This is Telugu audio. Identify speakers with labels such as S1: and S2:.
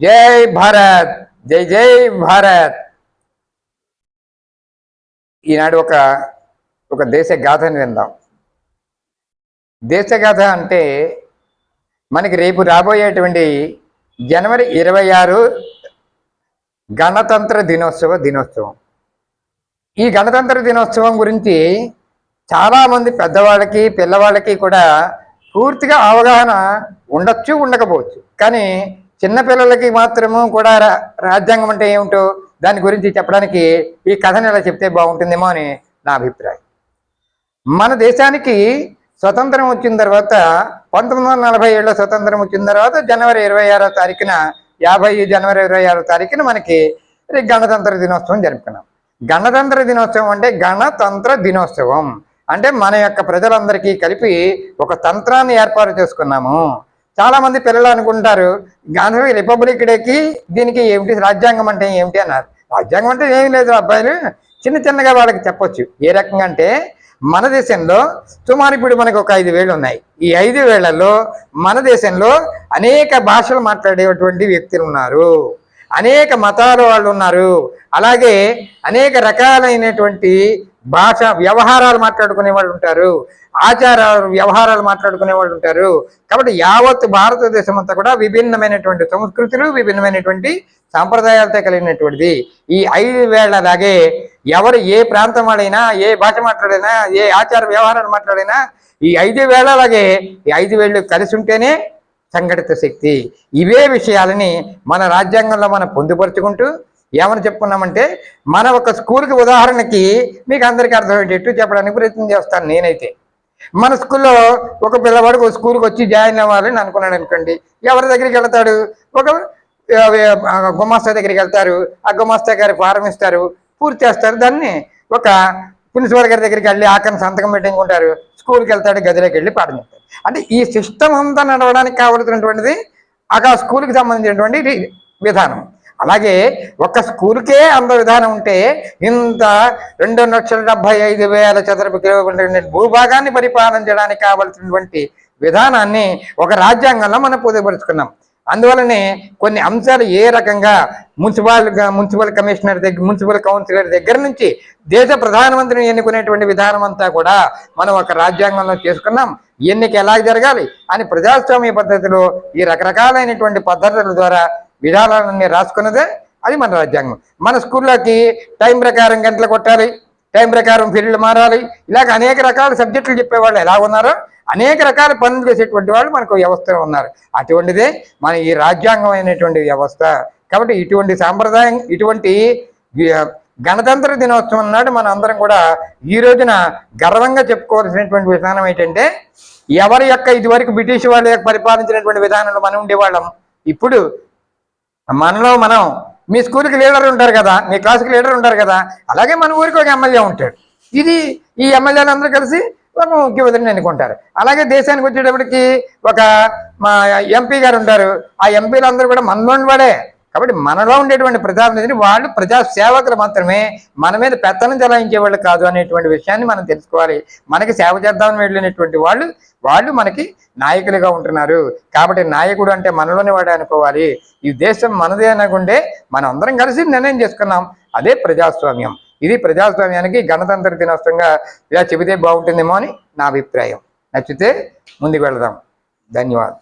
S1: జై భారత్ జై జై భారత్. ఈనాడు ఒక ఒక దేశ గాథని విందాం. దేశగాథ అంటే మనకి రేపు రాబోయేటువంటి జనవరి ఇరవై ఆరు గణతంత్ర దినోత్సవ దినోత్సవం. ఈ గణతంత్ర దినోత్సవం గురించి చాలామంది పెద్దవాళ్ళకి పిల్లవాళ్ళకి కూడా పూర్తిగా అవగాహన ఉండొచ్చు ఉండకపోవచ్చు. కానీ చిన్నపిల్లలకి మాత్రము కూడా రా- రాజ్యాంగం అంటే ఏమిటో దాని గురించి చెప్పడానికి ఈ కథను ఇలా చెప్తే బాగుంటుందేమో అని నా అభిప్రాయం. మన దేశానికి స్వతంత్రం వచ్చిన తర్వాత పంతొమ్మిది వందల నలభై ఏడులో స్వతంత్రం వచ్చిన తర్వాత జనవరి ఇరవై ఆరో తారీఖున యాభై జనవరి ఇరవై ఆరో తారీఖున మనకి గణతంత్ర దినోత్సవం జరుపుకున్నాం. గణతంత్ర దినోత్సవం అంటే గణతంత్ర దినోత్సవం. అంటే మన యొక్క ప్రజలందరికీ కలిపి ఒక తంత్రాన్ని ఏర్పాటు చేసుకున్నాము. చాలా మంది పిల్లలు అనుకుంటారు గాంధీ రిపబ్లిక్ డేకి దీనికి ఏమిటి? రాజ్యాంగం అంటే ఏమిటి? అన్నారు. రాజ్యాంగం అంటే ఏం లేదు అబ్బాయిలు. చిన్న చిన్నగా వాళ్ళకి చెప్పొచ్చు. ఏ రకంగా అంటే మన దేశంలో సుమారు ఇప్పుడు మనకు ఒక ఐదు వేలు ఉన్నాయి. ఈ ఐదు వేళ్ళలో మన దేశంలో అనేక భాషలు మాట్లాడేటువంటి వ్యక్తులు ఉన్నారు. అనేక మతాల వాళ్ళు ఉన్నారు. అలాగే అనేక రకాలైనటువంటి భాష వ్యవహారాలు మాట్లాడుకునే వాళ్ళు ఉంటారు. ఆచారాలు వ్యవహారాలు మాట్లాడుకునే వాళ్ళు ఉంటారు. కాబట్టి యావత్ భారతదేశం అంతా కూడా విభిన్నమైనటువంటి సంస్కృతులు విభిన్నమైనటువంటి సాంప్రదాయాలతో కలిగినటువంటిది. ఈ ఐదు వేళలాగే ఎవరు ఏ ప్రాంతం వాళ్ళైనా ఏ భాష మాట్లాడినా ఏ ఆచార వ్యవహారాలు మాట్లాడినా ఈ ఐదు వేళలాగే ఈ ఐదు వేళ్ళు కలిసి ఉంటేనే సంఘటిత శక్తి. ఇవే విషయాలని మన రాజ్యాంగంలో మనం పొందుపరుచుకుంటూ ఏమని చెప్పుకున్నామంటే మన ఒక స్కూల్కి ఉదాహరణకి మీకు అందరికీ అర్థమయ్యేటట్టు చెప్పడానికి ప్రయత్నం చేస్తాను నేనైతే. మన స్కూల్లో ఒక పిల్లవాడు ఒక స్కూల్కి వచ్చి జాయిన్ అవ్వాలని అనుకున్నాడు అనుకోండి. ఎవరి దగ్గరికి వెళ్తాడు? ఒక గుమాస్తా దగ్గరికి వెళ్తారు. ఆ గుమాస్తా గారి ఫారం ఇస్తారు. పూర్తి చేస్తారు. దాన్ని ఒక ప్రిన్సిపల్ గారి దగ్గరికి వెళ్ళి ఆఖరి సంతకం పెట్టుకుంటారు స్కూల్కి వెళ్తాడు గదిలోకి వెళ్ళి పాఠం చెప్తారు అంటే ఈ సిస్టమ్ అంతా నడవడానికి కావలసినటువంటిది ఆ స్కూల్కి సంబంధించినటువంటి విధానం. అలాగే ఒక స్కూల్కే అంత విధానం ఉంటే ఇంత రెండు లక్షల డెబ్బై ఐదు వేల చదరపు కిలోమీటర్ భూభాగాన్ని పరిపాలన చేయడానికి కావలసినటువంటి విధానాన్ని ఒక రాజ్యాంగంలో మనం పొందుపరుచుకున్నాం. అందువలనే కొన్ని అంశాలు ఏ రకంగా మున్సిపల్ మున్సిపల్ కమిషనర్ దగ్గర మున్సిపల్ కౌన్సిలర్ దగ్గర నుంచి దేశ ప్రధానమంత్రిని ఎన్నుకునేటువంటి విధానం అంతా కూడా మనం ఒక రాజ్యాంగంలో చేసుకున్నాం. ఎన్నిక ఎలా జరగాలి అని ప్రజాస్వామ్య పద్ధతిలో ఈ రకరకాలైనటువంటి పద్ధతుల ద్వారా విధానాలన్నీ రాసుకున్నదే అది మన రాజ్యాంగం. మన స్కూల్లోకి టైం ప్రకారం గంటలు కొట్టాలి టైం ప్రకారం పీరియడ్లు మారాలి ఇలాగ అనేక రకాల సబ్జెక్టులు చెప్పేవాళ్ళు ఎలా ఉన్నారో అనేక రకాల పనులు చేసేటువంటి వాళ్ళు మనకు వ్యవస్థలో ఉన్నారు. అటువంటిదే మన ఈ రాజ్యాంగం అయినటువంటి వ్యవస్థ. కాబట్టి ఇటువంటి సాంప్రదాయం ఇటువంటి గణతంత్ర దినోత్సవం నాడు మన అందరం కూడా ఈ రోజున గర్వంగా చెప్పుకోవాల్సినటువంటి విధానం ఏంటంటే ఎవరి యొక్క ఇదివరకు బ్రిటిష్ వాళ్ళ యొక్క పరిపాలించినటువంటి విధానంలో మనం ఉండేవాళ్ళం. ఇప్పుడు మనలో మనం మీ స్కూల్కి లీడర్ ఉంటారు కదా మీ క్లాస్కి లీడర్ ఉంటారు కదా అలాగే మన ఊరికి ఒక ఎమ్మెల్యే ఉంటాడు. ఇది ఈ ఎమ్మెల్యేలు అందరూ కలిసి ఒక ముఖ్యమంత్రిని ఎన్నుకుంటారు. అలాగే దేశానికి వచ్చేటప్పటికి ఒక మా ఎంపీ గారు ఉంటారు. ఆ ఎంపీలు అందరూ కూడా మనలోని వాడే. కాబట్టి మనలో ఉండేటువంటి ప్రజాప్రతినిధిని వాళ్ళు ప్రజా సేవకులు మాత్రమే మన మీద పెత్తనం చలాయించే వాళ్ళు కాదు అనేటువంటి విషయాన్ని మనం తెలుసుకోవాలి. మనకి సేవ చేద్దామని వెళ్ళినటువంటి వాళ్ళు వాళ్ళు మనకి నాయకులుగా ఉంటున్నారు. కాబట్టి నాయకుడు అంటే మనలోనే వాడే అనుకోవాలి. ఈ దేశం మనదే అనకుండే మనం అందరం కలిసి నిర్ణయం చేసుకున్నాం. అదే ప్రజాస్వామ్యం. ఇది ప్రజాస్వామ్యానికి గణతంత్ర దినోత్సవంగా ఇలా చెబితే బాగుంటుందేమో అని నా అభిప్రాయం. నచ్చితే ముందుకు వెళదాం. ధన్యవాదాలు.